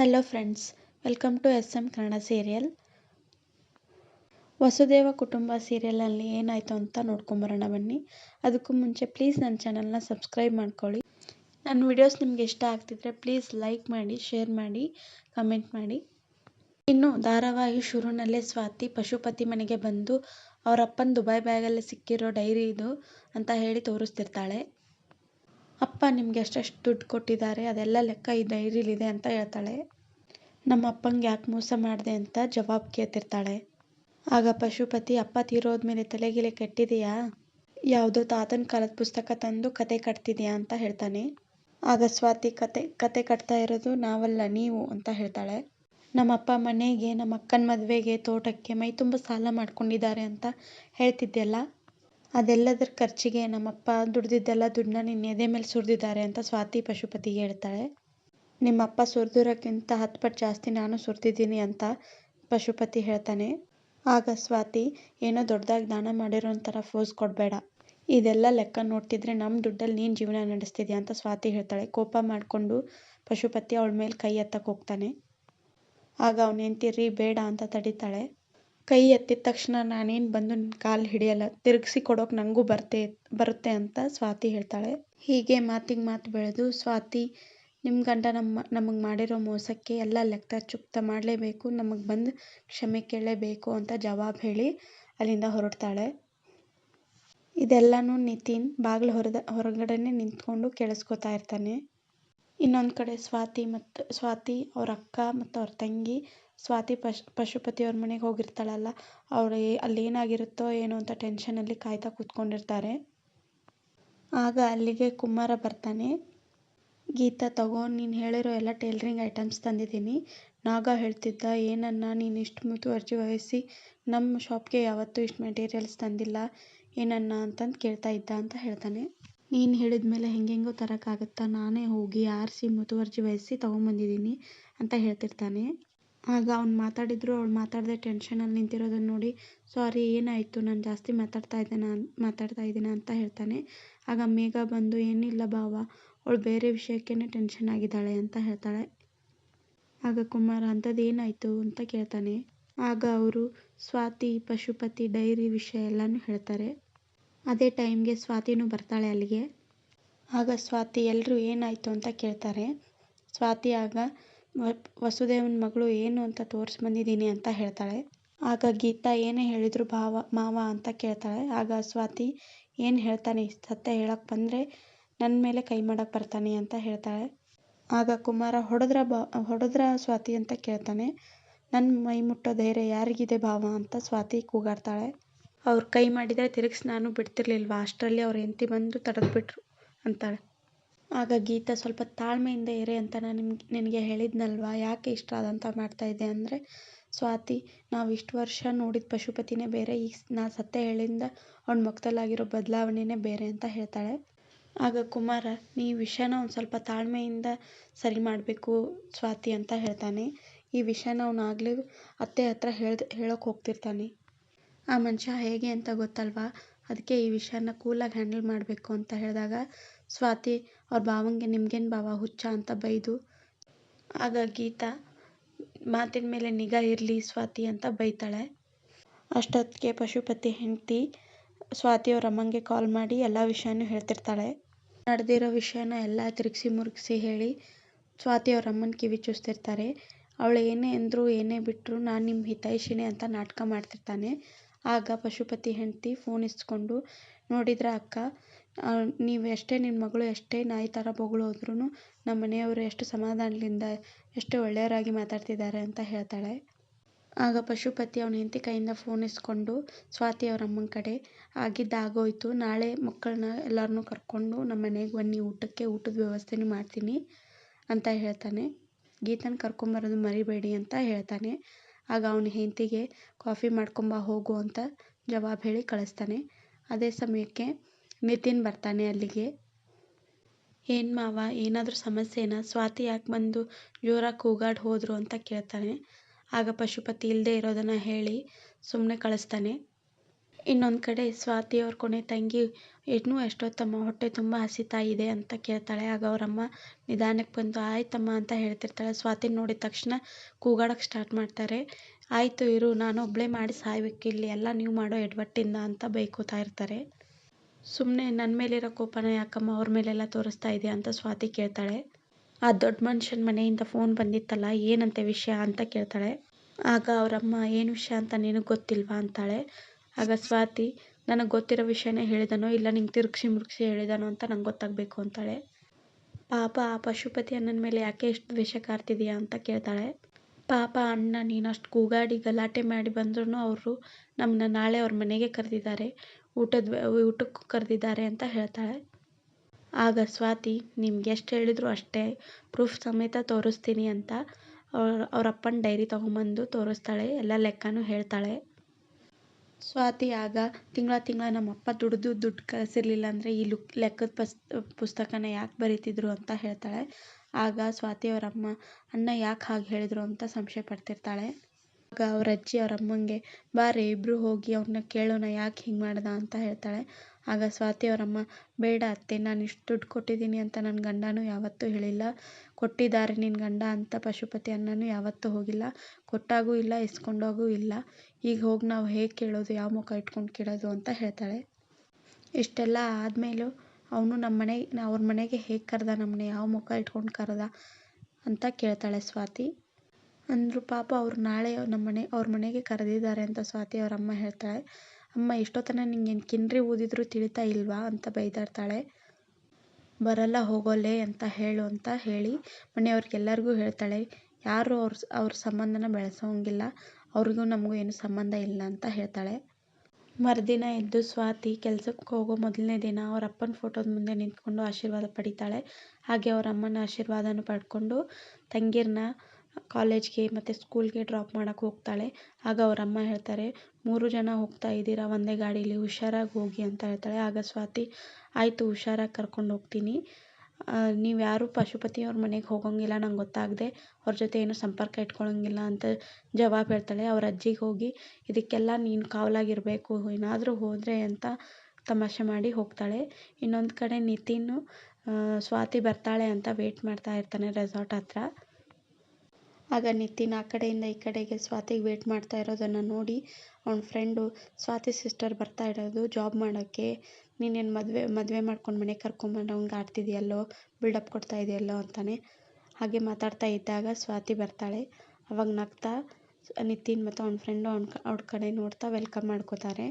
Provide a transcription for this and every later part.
Hello friends welcome to S M Kannada serial Vasudeva Kutumba ಸೀರಿಯಲಲ್ಲಿ ಏನಾಯಿತು ಅಂತ ನೋಡ್ಕೊಂಬರೋಣ ಬನ್ನಿ. ಅದಕ್ಕೂ ಮುಂಚೆ ಪ್ಲೀಸ್ ನನ್ನ ಚಾನಲ್ನ ಸಬ್ಸ್ಕ್ರೈಬ್ ಮಾಡ್ಕೊಳ್ಳಿ. ನನ್ನ ವಿಡಿಯೋಸ್ ನಿಮಗೆ ಇಷ್ಟ ಆಗ್ತಿದ್ರೆ ಪ್ಲೀಸ್ ಲೈಕ್ ಮಾಡಿ ಶೇರ್ ಮಾಡಿ ಕಮೆಂಟ್ ಮಾಡಿ. ಇನ್ನು ಧಾರಾವಾಹಿ ಶುರುನಲ್ಲೇ ಸ್ವಾತಿ ಪಶುಪತಿ ಮನೆಗೆ ಬಂದು ಅವರಪ್ಪನ ದುಬೈ ಬ್ಯಾಗಲ್ಲಿ ಸಿಕ್ಕಿರೋ ಡೈರಿ ಇದು ಅಂತ ಹೇಳಿ ತೋರಿಸ್ತಿರ್ತಾಳೆ. ಅಪ್ಪ ನಿಮ್ಗೆ ಎಷ್ಟೆಷ್ಟು ದುಡ್ಡು ಕೊಟ್ಟಿದ್ದಾರೆ? ಅದೆಲ್ಲ ಲೆಕ್ಕ ಈ ಡೈರಿಲಿದೆ ಅಂತ ಹೇಳ್ತಾಳೆ. ನಮ್ಮ ಅಪ್ಪಂಗೆ ಯಾಕೆ ಮೋಸ ಮಾಡಿದೆ ಅಂತ ಜವಾಬ್ ಕೇಳ್ತಿರ್ತಾಳೆ. ಆಗ ಪಶುಪತಿ, ಅಪ್ಪ ತೀರೋದ್ಮೇಲೆ ತಲೆಗಿಲೆ ಕಟ್ಟಿದೆಯಾ? ಯಾವುದೋ ತಾತನ ಕಾಲದ ಪುಸ್ತಕ ತಂದು ಕತೆ ಕಟ್ತಿದೆಯಾ? ಅಂತ ಹೇಳ್ತಾನೆ. ಆಗ ಸ್ವಾತಿ, ಕತೆ ಕತೆ ಕಟ್ತಾ ಇರೋದು ನಾವಲ್ಲ, ನೀವು? ಅಂತ ಹೇಳ್ತಾಳೆ. ನಮ್ಮಪ್ಪ ಮನೆಗೆ, ನಮ್ಮ ಅಕ್ಕನ ಮದುವೆಗೆ, ತೋಟಕ್ಕೆ ಮೈ ತುಂಬ ಸಾಲ ಮಾಡ್ಕೊಂಡಿದ್ದಾರೆ ಅಂತ ಹೇಳ್ತಿದ್ದೆಲ್ಲ ಅದೆಲ್ಲದರ ಖರ್ಚಿಗೆ ನಮ್ಮಪ್ಪ ದುಡ್ದಿದ್ದೆಲ್ಲ ದುಡ್ಡನ್ನ ನಿನ್ನ ಎದೆ ಮೇಲೆ ಸುರಿದಿದ್ದಾರೆ ಅಂತ ಸ್ವಾತಿ ಪಶುಪತಿಗೆ ಹೇಳ್ತಾಳೆ. ನಿಮ್ಮಪ್ಪ ಸುರಿದಿರೋಕ್ಕಿಂತ ಹತ್ತು ಪಟ್ಟು ಜಾಸ್ತಿ ನಾನು ಸುರಿದಿದ್ದೀನಿ ಅಂತ ಪಶುಪತಿ ಹೇಳ್ತಾನೆ. ಆಗ ಸ್ವಾತಿ ಏನೋ ದೊಡ್ಡದಾಗಿ ದಾನ ಮಾಡಿರೋ ಒಂಥರ ಫೋಸ್ ಕೊಡಬೇಡ. ಇದೆಲ್ಲ ಲೆಕ್ಕ ನೋಡ್ತಿದ್ರೆ ನಮ್ಮ ದುಡ್ಡಲ್ಲಿ ನೀನು ಜೀವನ ನಡೆಸ್ತಿದ್ಯಾ ಅಂತ ಸ್ವಾತಿ ಹೇಳ್ತಾಳೆ. ಕೋಪ ಮಾಡಿಕೊಂಡು ಪಶುಪತಿ ಅವಳ ಮೇಲೆ ಕೈ ಎತ್ತಕ್ಕೆ ಹೋಗ್ತಾನೆ. ಆಗ ಅವನು ಹೆಂಡ್ತಿ ಬೇಡ ಅಂತ ತಡಿತಾಳೆ. ಕೈ ಎತ್ತಿದ ತಕ್ಷಣ ನಾನೇನು ಬಂದು ನಿನ್ನ ಕಾಲು ಹಿಡಿಯಲ್ಲ, ತಿರುಗಿಸಿ ಕೊಡೋಕೆ ನನಗೂ ಬರ್ತೆ, ಬರುತ್ತೆ ಅಂತ ಸ್ವಾತಿ ಹೇಳ್ತಾಳೆ. ಹೀಗೆ ಮಾತಿಗೆ ಮಾತು ಬೆಳೆದು ಸ್ವಾತಿ ನಿಮ್ಮ ಗಂಡ ನಮ್ಮ, ನಮಗೆ ಮಾಡಿರೋ ಮೋಸಕ್ಕೆ ಎಲ್ಲ ಲೆಕ್ಕ ಚುಕ್ತ ಮಾಡಲೇಬೇಕು, ನಮಗೆ ಬಂದು ಕ್ಷಮೆ ಕೇಳಲೇಬೇಕು ಅಂತ ಜವಾಬ್ ಹೇಳಿ ಅಲ್ಲಿಂದ ಹೊರಡ್ತಾಳೆ. ಇದೆಲ್ಲನೂ ನಿತಿನ್ ಬಾಗಿಲು ಹೊರದ ಹೊರಗಡೆನೆ ನಿಂತ್ಕೊಂಡು ಕೇಳಿಸ್ಕೊತಾ ಇರ್ತಾನೆ. ಇನ್ನೊಂದು ಕಡೆ ಸ್ವಾತಿ ಮತ್ತು ಸ್ವಾತಿ ಅವ್ರ ಅಕ್ಕ ಮತ್ತು ಅವ್ರ ತಂಗಿ, ಸ್ವಾತಿ ಪಶು, ಪಶುಪತಿ ಅವ್ರ ಮನೆಗೆ ಹೋಗಿರ್ತಾಳಲ್ಲ, ಅವ್ರು ಅಲ್ಲಿ ಏನಾಗಿರುತ್ತೋ ಏನೋ ಅಂತ ಟೆನ್ಷನಲ್ಲಿ ಕಾಯ್ತಾ ಕೂತ್ಕೊಂಡಿರ್ತಾರೆ. ಆಗ ಅಲ್ಲಿಗೆ ಕುಮಾರ ಬರ್ತಾನೆ. ಗೀತಾ ತಗೋ, ನೀನು ಹೇಳಿರೋ ಎಲ್ಲ ಟೈಲರಿಂಗ್ ಐಟಮ್ಸ್ ತಂದಿದ್ದೀನಿ. ನಾಗ ಹೇಳ್ತಿದ್ದ, ಏನನ್ನ ನೀನು ಇಷ್ಟು ಮುತುವರ್ಜಿ ವಹಿಸಿ ನಮ್ಮ ಶಾಪ್ಗೆ ಯಾವತ್ತೂ ಇಷ್ಟು ಮೆಟೀರಿಯಲ್ಸ್ ತಂದಿಲ್ಲ, ಏನನ್ನ ಅಂತಂದು ಕೇಳ್ತಾ ಇದ್ದ ಅಂತ ಹೇಳ್ತಾನೆ. ನೀನು ಹೇಳಿದ ಮೇಲೆ ಹೆಂಗೆಂಗೋ ತರೋಕ್ಕಾಗತ್ತಾ ನಾನೇ ಹೋಗಿ ಆರಿಸಿ ಮುತುವರ್ಜಿ ವಹಿಸಿ ತೊಗೊಂಬಂದಿದ್ದೀನಿ ಅಂತ ಹೇಳ್ತಿರ್ತಾನೆ. ಆಗ ಅವ್ನು ಮಾತಾಡಿದ್ರು, ಅವ್ಳು ಮಾತಾಡದೆ ಟೆನ್ಷನಲ್ಲಿ ನಿಂತಿರೋದನ್ನ ನೋಡಿ ಸಾರಿ ಏನಾಯಿತು? ನಾನು ಜಾಸ್ತಿ ಮಾತಾಡ್ತಾ ಇದ್ದೇನೆ? ಮಾತಾಡ್ತಾ ಇದ್ದೀನಿ? ಅಂತ ಹೇಳ್ತಾನೆ. ಆಗ ಮೇಘ ಬಂದು, ಏನಿಲ್ಲ ಬಾವ ಅವಳು ಬೇರೆ ವಿಷಯಕ್ಕೇ ಟೆನ್ಷನ್ ಆಗಿದ್ದಾಳೆ ಅಂತ ಹೇಳ್ತಾಳೆ. ಆಗ ಕುಮಾರ ಅಂಥದ್ದು ಏನಾಯಿತು? ಅಂತ ಕೇಳ್ತಾನೆ. ಆಗ ಅವರು ಸ್ವಾತಿ, ಪಶುಪತಿ, ಡೈರಿ ವಿಷಯ ಎಲ್ಲನೂ ಹೇಳ್ತಾರೆ. ಅದೇ ಟೈಮ್ಗೆ ಸ್ವಾತಿನೂ ಬರ್ತಾಳೆ ಅಲ್ಲಿಗೆ. ಆಗ ಸ್ವಾತಿ ಎಲ್ಲರೂ ಏನಾಯಿತು ಅಂತ ಕೇಳ್ತಾರೆ. ಸ್ವಾತಿ, ಆಗ ವಸುದೇವನ ಮಗಳು ಏನು ಅಂತ ತೋರಿಸಿ ಬಂದಿದ್ದೀನಿ ಅಂತ ಹೇಳ್ತಾಳೆ. ಆಗ ಗೀತಾ, ಏನೇ ಹೇಳಿದ್ರು ಭಾವ, ಮಾವ ಅಂತ ಕೇಳ್ತಾಳೆ. ಆಗ ಸ್ವಾತಿ, ಏನು ಹೇಳ್ತಾನೆ? ಸತ್ಯ ಹೇಳಕ್ಕೆ ಬಂದರೆ ನನ್ನ ಮೇಲೆ ಕೈ ಮಾಡಕ್ಕೆ ಬರ್ತಾನೆ ಅಂತ ಹೇಳ್ತಾಳೆ. ಆಗ ಕುಮಾರ, ಹೊಡೆದ್ರ ಬಾ, ಹೊಡೆದ್ರ ಸ್ವಾತಿ ಅಂತ ಕೇಳ್ತಾನೆ. ನನ್ನ ಮೈ ಮುಟ್ಟೋ ಧೈರ್ಯ ಯಾರಿಗಿದೆ ಭಾವ ಅಂತ ಸ್ವಾತಿ ಕೂಗಾಡ್ತಾಳೆ. ಅವ್ರು ಕೈ ಮಾಡಿದರೆ ತಿರುಗಿಸಿ ನಾನು ಬಿಡ್ತಿರ್ಲಿಲ್ವಾ? ಅಷ್ಟರಲ್ಲಿ ಅವ್ರ ಹೆಂಡತಿ ಬಂದು ತಡೆದ್ಬಿಟ್ರು ಅಂತಾಳೆ. ಆಗ ಗೀತಾ ಸ್ವಲ್ಪ ತಾಳ್ಮೆಯಿಂದ ಇರೆ ಅಂತ ನಾನು ನಿಮ್ಗೆ, ನಿನಗೆ ಹೇಳಿದ್ನಲ್ವಾ? ಯಾಕೆ ಇಷ್ಟ ಆದಂಥ ಮಾಡ್ತಾಯಿದ್ದೆ ಅಂದರೆ, ಸ್ವಾತಿ, ನಾವು ಇಷ್ಟು ವರ್ಷ ನೋಡಿದ ಪಶುಪತಿನೇ ಬೇರೆ ಈ ನಾ ಸತ್ಯ ಹೇಳಿಂದ ಅವ್ನ ಮುಖದಲ್ಲಾಗಿರೋ ಬದಲಾವಣೆನೇ ಬೇರೆ ಅಂತ ಹೇಳ್ತಾಳೆ. ಆಗ ಕುಮಾರ, ನೀ ವಿಷಯನ ಒಂದು ಸ್ವಲ್ಪ ತಾಳ್ಮೆಯಿಂದ ಸರಿ ಮಾಡಬೇಕು ಸ್ವಾತಿ ಅಂತ ಹೇಳ್ತಾನೆ. ಈ ವಿಷಯನ ಅವನಾಗ್ಲೇ ಅತ್ತೆ ಹತ್ರ ಹೇಳ್ದೆ, ಹೇಳೋಕೆ ಹೋಗ್ತಿರ್ತಾನೆ. ಆ ಮನುಷ್ಯ ಹೇಗೆ ಅಂತ ಗೊತ್ತಲ್ವಾ? ಅದಕ್ಕೆ ಈ ವಿಷಯನ ಕೂಲಾಗಿ ಹ್ಯಾಂಡಲ್ ಮಾಡಬೇಕು ಅಂತ ಹೇಳಿದಾಗ, ಸ್ವಾತಿ, ಅವ್ರ ಭಾವಂಗೆ ನಿಮ್ಗೇನು ಭಾವ? ಹುಚ್ಚ ಅಂತ ಬೈದು? ಆಗ ಗೀತಾ, ಮಾತಿನ ಮೇಲೆ ನಿಗಾ ಇರಲಿ ಸ್ವಾತಿ ಅಂತ ಬೈತಾಳೆ. ಅಷ್ಟೊತ್ತಿಗೆ ಪಶುಪತಿ ಹೆಂಡತಿ ಸ್ವಾತಿ ಅವ್ರ ಅಮ್ಮಂಗೆ ಕಾಲ್ ಮಾಡಿ ಎಲ್ಲ ವಿಷಯನೂ ಹೇಳ್ತಿರ್ತಾಳೆ. ನಡೆದಿರೋ ವಿಷಯನ ಎಲ್ಲ ತಿರುಗಿಸಿ ಮುರುಗಿಸಿ ಹೇಳಿ ಸ್ವಾತಿ ಅವ್ರ ಅಮ್ಮನ ಕಿವಿ ಚೂಸ್ತಿರ್ತಾರೆ. ಅವಳು ಏನೇ ಅಂದರೂ ಏನೇ ಬಿಟ್ಟರು ನಾನು ನಿಮ್ಮ ಹಿತೈಷಿಣಿ ಅಂತ ನಾಟಕ ಮಾಡ್ತಿರ್ತಾನೆ. ಆಗ ಪಶುಪತಿ ಹೆಂಡತಿ ಫೋನ್ ಇಸ್ಕೊಂಡು ನೋಡಿದ್ರ ಅಕ್ಕ ನೀವು ಎಷ್ಟೇ ನಿಮ್ಮ ಮಗಳು ಎಷ್ಟೇ ನಾಯಿ ಥರ ಬೊಗಳೋದ್ರೂ ನಮ್ಮ ಮನೆಯವರು ಎಷ್ಟು ಸಮಾಧಾನದಿಂದ ಎಷ್ಟು ಒಳ್ಳೆಯವರಾಗಿ ಮಾತಾಡ್ತಿದ್ದಾರೆ ಅಂತ ಹೇಳ್ತಾಳೆ. ಆಗ ಪಶುಪತಿ ಅವನ ಹೆಂಡತಿ ಕೈಯಿಂದ ಫೋನ್ ಇಸ್ಕೊಂಡು ಸ್ವಾತಿ ಅವ್ರ ಅಮ್ಮನ ಕಡೆ, ಆಗಿದ್ದು ಆಗೋಯ್ತು, ನಾಳೆ ಮಕ್ಕಳನ್ನ ಎಲ್ಲರನ್ನೂ ಕರ್ಕೊಂಡು ನಮ್ಮ ಮನೆಗೆ ಬನ್ನಿ, ಊಟಕ್ಕೆ ಊಟದ ವ್ಯವಸ್ಥೆನೂ ಮಾಡ್ತೀನಿ ಅಂತ ಹೇಳ್ತಾನೆ. ಗೀತನ ಕರ್ಕೊಂಬರೋದು ಮರಿಬೇಡಿ ಅಂತ ಹೇಳ್ತಾನೆ. ಆಗ ಅವನ ಹೆಂಡತಿಗೆ, ಕಾಫಿ ಮಾಡ್ಕೊಂಬ, ಹೋಗು ಅಂತ ಜವಾಬ್ ಹೇಳಿ ಕಳಿಸ್ತಾನೆ. ಅದೇ ಸಮಯಕ್ಕೆ ನಿತಿನ್ ಬರ್ತಾನೆ ಅಲ್ಲಿಗೆ. ಏನು ಮಾವ, ಏನಾದರೂ ಸಮಸ್ಯೆನಾ? ಸ್ವಾತಿ ಯಾಕೆ ಬಂದು ಜೋರಾಗಿ ಕೂಗಾಡಿ ಹೋದರು? ಅಂತ ಕೇಳ್ತಾನೆ. ಆಗ ಪಶುಪತಿ ಇಲ್ಲದೆ ಇರೋದನ್ನು ಹೇಳಿ ಸುಮ್ಮನೆ ಕಳಿಸ್ತಾನೆ. ಇನ್ನೊಂದು ಕಡೆ ಸ್ವಾತಿ ಅವ್ರ ಕೊನೆ ತಂಗಿ ಇನ್ನೂ ಎಷ್ಟೊತ್ತಮ್ಮ, ಹೊಟ್ಟೆ ತುಂಬ ಹಸಿತಾ ಇದೆ ಅಂತ ಕೇಳ್ತಾಳೆ. ಆಗ ಅವರಮ್ಮ ನಿಧಾನಕ್ಕೆ ಬಂದು, ಆಯ್ತಮ್ಮ ಅಂತ ಹೇಳ್ತಿರ್ತಾಳೆ. ಸ್ವಾತಿ ನೋಡಿದ ತಕ್ಷಣ ಕೂಗಾಡೋಕ್ಕೆ ಸ್ಟಾರ್ಟ್ ಮಾಡ್ತಾರೆ. ಆಯಿತು ಇರು, ನಾನು ಒಬ್ಬಳೇ ಮಾಡಿ ಸಾಯ್ಬೇಕು. ಇಲ್ಲಿ ಎಲ್ಲ ನೀವು ಮಾಡೋ ಎಡವಟ್ಟಿಂದ ಅಂತ ಬೈಕೋತಾ ಇರ್ತಾರೆ. ಸುಮ್ಮನೆ ನನ್ನ ಮೇಲಿರೋ ಕೋಪನ ಯಾಕಮ್ಮ ಅವ್ರ ಮೇಲೆಲ್ಲ ತೋರಿಸ್ತಾ ಇದೆಯಾ ಅಂತ ಸ್ವಾತಿ ಕೇಳ್ತಾಳೆ. ಆ ದೊಡ್ಡ ಮನುಷ್ಯನ ಮನೆಯಿಂದ ಫೋನ್ ಬಂದಿತ್ತಲ್ಲ, ಏನಂತೆ ವಿಷಯ? ಅಂತ ಕೇಳ್ತಾಳೆ. ಆಗ ಅವರಮ್ಮ, ಏನು ವಿಷಯ ಅಂತ ನಿನಗೆ ಗೊತ್ತಿಲ್ವಾ? ಅಂತಾಳೆ. ಆಗ ಸ್ವಾತಿ, ನನಗೆ ಗೊತ್ತಿರೋ ವಿಷಯನೇ ಹೇಳಿದನೋ ಇಲ್ಲ ನಿಂಗೆ ತಿರುಗ್ಸಿ ಮುರುಗಿಸಿ ಹೇಳಿದನೋ ಅಂತ ನಂಗೆ ಗೊತ್ತಾಗಬೇಕು ಅಂತಾಳೆ. ಪಾಪ, ಆ ಪಶುಪತಿ ಅಣ್ಣನ ಮೇಲೆ ಯಾಕೆ ಇಷ್ಟು ದ್ವೇಷ ಕಾರ್ತಿದೀಯಾ? ಅಂತ ಕೇಳ್ತಾಳೆ. ಪಾಪ, ಅಣ್ಣ ನೀನು ಅಷ್ಟು ಕೂಗಾಡಿ ಗಲಾಟೆ ಮಾಡಿ ಬಂದ್ರೂ ಅವರು ನಮ್ಮನ್ನ ನಾಳೆ ಅವ್ರ ಮನೆಗೆ ಕರೆದಿದ್ದಾರೆ. ಊಟದ ಊಟಕ್ಕೂ ಕರೆದಿದ್ದಾರೆ ಅಂತ ಹೇಳ್ತಾಳೆ. ಆಗ ಸ್ವಾತಿ, ನಿಮ್ಗೆ ಎಷ್ಟು ಹೇಳಿದ್ರು ಅಷ್ಟೇ. ಪ್ರೂಫ್ ಸಮೇತ ತೋರಿಸ್ತೀನಿ ಅಂತ ಅವ್ರ ಅವ್ರ ಅಪ್ಪನ ಡೈರಿ ತೊಗೊಂಬಂದು ತೋರಿಸ್ತಾಳೆ. ಎಲ್ಲ ಲೆಕ್ಕನೂ ಹೇಳ್ತಾಳೆ. ಸ್ವಾತಿ ಆಗ ತಿಂಗಳ ತಿಂಗಳ ನಮ್ಮಪ್ಪ ದುಡಿದು ದುಡ್ಡು ಕಳಿಸಿರ್ಲಿಲ್ಲ ಅಂದರೆ ಈ ಲುಕ್, ಲೆಕ್ಕದ ಪಸ್, ಪುಸ್ತಕನ ಯಾಕೆ ಬರೀತಿದ್ರು ಅಂತ ಹೇಳ್ತಾಳೆ. ಆಗ ಸ್ವಾತಿ ಅವರಮ್ಮ ಅಮ್ಮ ಅಣ್ಣ ಯಾಕೆ ಹಾಗೆ ಹೇಳಿದ್ರು ಅಂತ ಸಂಶಯ ಪಡ್ತಿರ್ತಾಳೆ. ಆಗ ಅವ್ರ ಅಜ್ಜಿ ಅವ್ರ ಅಮ್ಮಂಗೆ ಬಾರೆ ಇಬ್ಬರು ಹೋಗಿ ಅವ್ರನ್ನ ಕೇಳೋಣ ಯಾಕೆ ಹಿಂಗೆ ಮಾಡ್ದ? ಅಂತ ಹೇಳ್ತಾಳೆ. ಆಗ ಸ್ವಾತಿ ಅವರಮ್ಮ, ಬೇಡ ಅತ್ತೆ, ನಾನು ಇಷ್ಟು ದುಡ್ಡು ಕೊಟ್ಟಿದ್ದೀನಿ ಅಂತ ನನ್ನ ಗಂಡನೂ ಯಾವತ್ತೂ ಹೇಳಿಲ್ಲ. ಕೊಟ್ಟಿದ್ದಾರೆ ನಿನ್ನ ಗಂಡ ಅಂತ ಪಶುಪತಿ ಅಣ್ಣನೂ ಯಾವತ್ತೂ ಹೋಗಿಲ್ಲ. ಕೊಟ್ಟಾಗೂ ಇಲ್ಲ ಇಸ್ಕೊಂಡೋಗೂ ಇಲ್ಲ. ಈಗ ಹೋಗಿ ನಾವು ಹೇಗೆ ಕೇಳೋದು, ಯಾವ ಮುಖ ಇಟ್ಕೊಂಡು ಕೇಳೋದು ಅಂತ ಹೇಳ್ತಾಳೆ. ಇಷ್ಟೆಲ್ಲ ಆದಮೇಲೂ ಅವನು ನಮ್ಮ ಮನೆ, ಅವ್ರ ಮನೆಗೆ ಹೇಗೆ ಕರೆದ ನಮ್ಮನ್ನ ಯಾವ ಮುಖ ಇಟ್ಕೊಂಡು ಕರೆದ ಅಂತ ಕೇಳ್ತಾಳೆ ಸ್ವಾತಿ. ಅಂದರು ಪಾಪ ಅವ್ರು ನಾಳೆ ನಮ್ಮ ಮನೆ, ಅವ್ರ ಮನೆಗೆ ಕರೆದಿದ್ದಾರೆ ಅಂತ ಸ್ವಾತಿ ಅವರಮ್ಮ ಹೇಳ್ತಾಳೆ. ಅಮ್ಮ ಎಷ್ಟೊತ್ತನ ನಿಂಗೇನು ಕಿನ್ರಿ ಊದಿದ್ರು ತಿಳಿತಾ ಇಲ್ವಾ ಅಂತ ಬೈದಾಡ್ತಾಳೆ. ಬರಲ್ಲ, ಹೋಗೋಲೆ ಅಂತ ಹೇಳು ಅಂತ ಹೇಳಿ ಮನೆಯವ್ರಿಗೆಲ್ಲರಿಗೂ ಹೇಳ್ತಾಳೆ. ಯಾರು ಅವ್ರ ಅವ್ರ ಸಂಬಂಧನ ಬೆಳೆಸೋಂಗಿಲ್ಲ. ಅವ್ರಿಗೂ ನಮಗೂ ಏನು ಸಂಬಂಧ ಇಲ್ಲ ಅಂತ ಹೇಳ್ತಾಳೆ. ಮರುದಿನ ಎದ್ದು ಸ್ವಾತಿ ಕೆಲ್ಸಕ್ಕೆ ಹೋಗೋ ಮೊದಲನೇ ದಿನ ಅವ್ರ ಅಪ್ಪನ ಫೋಟೋದ ಮುಂದೆ ನಿಂತ್ಕೊಂಡು ಆಶೀರ್ವಾದ ಪಡಿತಾಳೆ. ಹಾಗೆ ಅವ್ರ ಅಮ್ಮನ ಆಶೀರ್ವಾದನೂ ಪಡ್ಕೊಂಡು ತಂಗಿರನ್ನ ಕಾಲೇಜ್ಗೆ ಮತ್ತು ಸ್ಕೂಲ್ಗೆ ಡ್ರಾಪ್ ಮಾಡೋಕ್ಕೆ ಹೋಗ್ತಾಳೆ. ಆಗ ಅವ್ರ ಅಮ್ಮ ಹೇಳ್ತಾರೆ, ಮೂರು ಜನ ಹೋಗ್ತಾ ಇದ್ದೀರಾ, ಒಂದೇ ಗಾಡೀಲಿ, ಹುಷಾರಾಗಿ ಹೋಗಿ ಅಂತ ಹೇಳ್ತಾಳೆ. ಆಗ ಸ್ವಾತಿ, ಆಯಿತು, ಹುಷಾರಾಗಿ ಕರ್ಕೊಂಡು ಹೋಗ್ತೀನಿ. ನೀವು ಯಾರೂ ಪಶುಪತಿ ಅವ್ರ ಮನೆಗೆ ಹೋಗೋಂಗಿಲ್ಲ, ನಂಗೆ ಗೊತ್ತಾಗದೆ. ಅವ್ರ ಜೊತೆ ಏನು ಸಂಪರ್ಕ ಇಟ್ಕೊಳ್ಳೋಂಗಿಲ್ಲ ಅಂತ ಜವಾಬು ಹೇಳ್ತಾಳೆ. ಅವ್ರ ಅಜ್ಜಿಗೆ ಹೋಗಿ, ಇದಕ್ಕೆಲ್ಲ ನೀನು ಕಾವಲಾಗಿರಬೇಕು, ಏನಾದರೂ ಹೋದರೆ ಅಂತ ತಮಾಷೆ ಮಾಡಿ ಹೋಗ್ತಾಳೆ. ಇನ್ನೊಂದು ಕಡೆ ನಿತಿನ್ ಸ್ವಾತಿ ಬರ್ತಾಳೆ ಅಂತ ವೇಟ್ ಮಾಡ್ತಾ ಇರ್ತಾನೆ ರೆಸಾರ್ಟ್ ಹತ್ರ. ಆಗ ನಿತಿನ್ ಆ ಕಡೆಯಿಂದ ಈ ಕಡೆಗೆ ಸ್ವಾತಿಗೆ ವೇಟ್ ಮಾಡ್ತಾ ಇರೋದನ್ನು ನೋಡಿ ಅವ್ನ ಫ್ರೆಂಡು ಸ್ವಾತಿ ಸಿಸ್ಟರ್ ಬರ್ತಾ ಇರೋದು ಜಾಬ್ ಮಾಡೋಕ್ಕೆ. ನೀನೇನು ಮದುವೆ ಮದುವೆ ಮಾಡ್ಕೊಂಡು ಮನೆಗೆ ಕರ್ಕೊಂಬಂದು ಅವ್ನಿಗೆ ಆಡ್ತಿದೆಯಲ್ಲೋ ಬಿಲ್ಡಪ್ ಕೊಡ್ತಾ ಇದೆಯಲ್ಲೋ ಅಂತಾನೆ. ಹಾಗೆ ಮಾತಾಡ್ತಾ ಇದ್ದಾಗ ಸ್ವಾತಿ ಬರ್ತಾಳೆ. ಅವಾಗ ನಗ್ತಾ, ನಿತಿನ್ ಮತ್ತು ಅವ್ನ ಫ್ರೆಂಡು ಅವ್ನ ಅವ್ರ ಕಡೆ ನೋಡ್ತಾ ವೆಲ್ಕಮ್ ಮಾಡ್ಕೋತಾರೆ.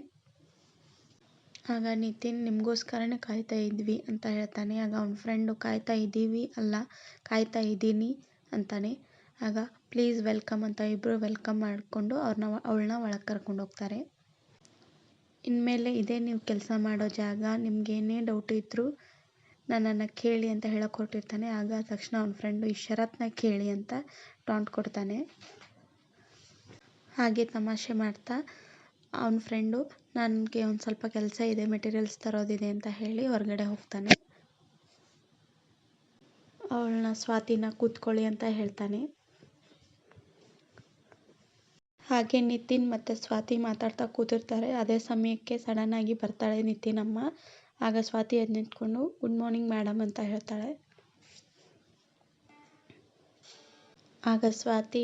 ಆಗ ನಿತಿನ್, ನಿಮಗೋಸ್ಕರನೇ ಕಾಯ್ತಾ ಇದ್ವಿ ಅಂತ ಹೇಳ್ತಾನೆ. ಆಗ ಅವ್ನ ಫ್ರೆಂಡು ಕಾಯ್ತಾ ಇದ್ದೀವಿ ಅಲ್ಲ, ಕಾಯ್ತಾ ಇದ್ದೀನಿ ಅಂತಾನೆ. ಆಗ, ಪ್ಲೀಸ್ ವೆಲ್ಕಮ್ ಅಂತ ಇಬ್ಬರು ವೆಲ್ಕಮ್ ಮಾಡಿಕೊಂಡು ಅವ್ರನ್ನ ಅವಳನ್ನ ಒಳಗೆ ಕರ್ಕೊಂಡು ಹೋಗ್ತಾರೆ. ಇನ್ಮೇಲೆ ಇದೇ ನೀವು ಕೆಲಸ ಮಾಡೋ ಜಾಗ, ನಿಮ್ಗೆ ಏನೇ ಡೌಟ್ ಇದ್ದರೂ ನನ್ನನ್ನು ಕೇಳಿ ಅಂತ ಹೇಳಕ್ಕೆ ಹೊರಟಿರ್ತಾನೆ. ಆಗ ತಕ್ಷಣ ಅವ್ನ ಫ್ರೆಂಡು ಈ ಶರತ್ನ ಕೇಳಿ ಅಂತ ಟಾಂಟ್ ಕೊಡ್ತಾನೆ. ಹಾಗೆ ತಮಾಷೆ ಮಾಡ್ತಾ ಅವನ ಫ್ರೆಂಡು ನನಗೆ ಒಂದು ಸ್ವಲ್ಪ ಕೆಲಸ ಇದೆ ಮೆಟೀರಿಯಲ್ಸ್ ತರೋದಿದೆ ಅಂತ ಹೇಳಿ ಹೊರಗಡೆ ಹೋಗ್ತಾನೆ. ಅವಳನ್ನ ಸ್ವಾತಿನ ಕೂತ್ಕೊಳ್ಳಿ ಅಂತ ಹೇಳ್ತಾನೆ. ಹಾಗೆ ನಿತಿನ್ ಮತ್ತು ಸ್ವಾತಿ ಮಾತಾಡ್ತಾ ಕೂತಿರ್ತಾರೆ. ಅದೇ ಸಮಯಕ್ಕೆ ಸಡನ್ನಾಗಿ ಬರ್ತಾಳೆ ನಿತಿನ್ ಅಮ್ಮ ಆಗ ಸ್ವಾತಿ ಎದ್ದು ನಿಂತ್ಕೊಂಡು ಗುಡ್ ಮಾರ್ನಿಂಗ್ ಮೇಡಮ್ ಅಂತ ಹೇಳ್ತಾಳೆ. ಆಗ ಸ್ವಾತಿ,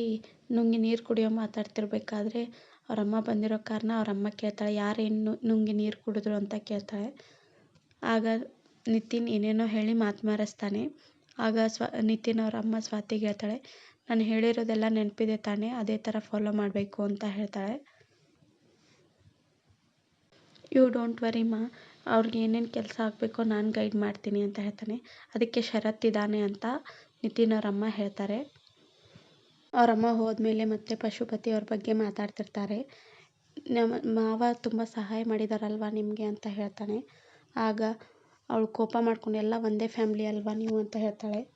ನುಂಗಿ ನೀರು ಕುಡಿಯೋ ಮಾತಾಡ್ತಿರ್ಬೇಕಾದ್ರೆ ಅವರಮ್ಮ ಬಂದಿರೋ ಕಾರಣ ಅವರಮ್ಮ ಕೇಳ್ತಾಳೆ. ಯಾರೇನು ನುಂಗಿ ನೀರು ಕುಡಿದ್ರು ಅಂತ ಕೇಳ್ತಾಳೆ. ಆಗ ನಿತಿನ್ ಏನೇನೋ ಹೇಳಿ ಮಾತು ಮಾರಿಸ್ತಾನೆ ಆಗ ಸ್ವ, ನಿತಿನ್ ಅವರಮ್ಮ ಸ್ವಾತಿಗೆ ಹೇಳ್ತಾಳೆ ನಾನು ಹೇಳಿರೋದೆಲ್ಲ ನೆನಪಿದೆ ತಾನೇ, ಅದೇ ಥರ ಫಾಲೋ ಮಾಡಬೇಕು ಅಂತ ಹೇಳ್ತಾಳೆ. ಯು ಡೋಂಟ್ ವರಿ ಮಾ, ಅವ್ರಿಗೆ ಏನೇನು ಕೆಲಸ ಆಗಬೇಕೋ ನಾನು ಗೈಡ್ ಮಾಡ್ತೀನಿ ಅಂತ ಹೇಳ್ತಾನೆ. ಅದಕ್ಕೆ ಷರತ್ತಿದ್ದಾನೆ ಅಂತ ನಿತಿನ್ ಅವರಮ್ಮ ಹೇಳ್ತಾರೆ. ಅವರಮ್ಮ ಹೋದ್ಮೇಲೆ ಮತ್ತೆ ಪಶುಪತಿ ಅವ್ರ ಬಗ್ಗೆ ಮಾತಾಡ್ತಿರ್ತಾರೆ. ನಮ್ಮ ಮಾವ ತುಂಬ ಸಹಾಯ ಮಾಡಿದಾರಲ್ವಾ ನಿಮಗೆ ಅಂತ ಹೇಳ್ತಾನೆ. ಆಗ ಅವಳು ಕೋಪ ಮಾಡ್ಕೊಂಡು, ಎಲ್ಲ ಒಂದೇ ಫ್ಯಾಮ್ಲಿ ಅಲ್ವಾ ನೀವು? ಅಂತ ಹೇಳ್ತಾಳೆ.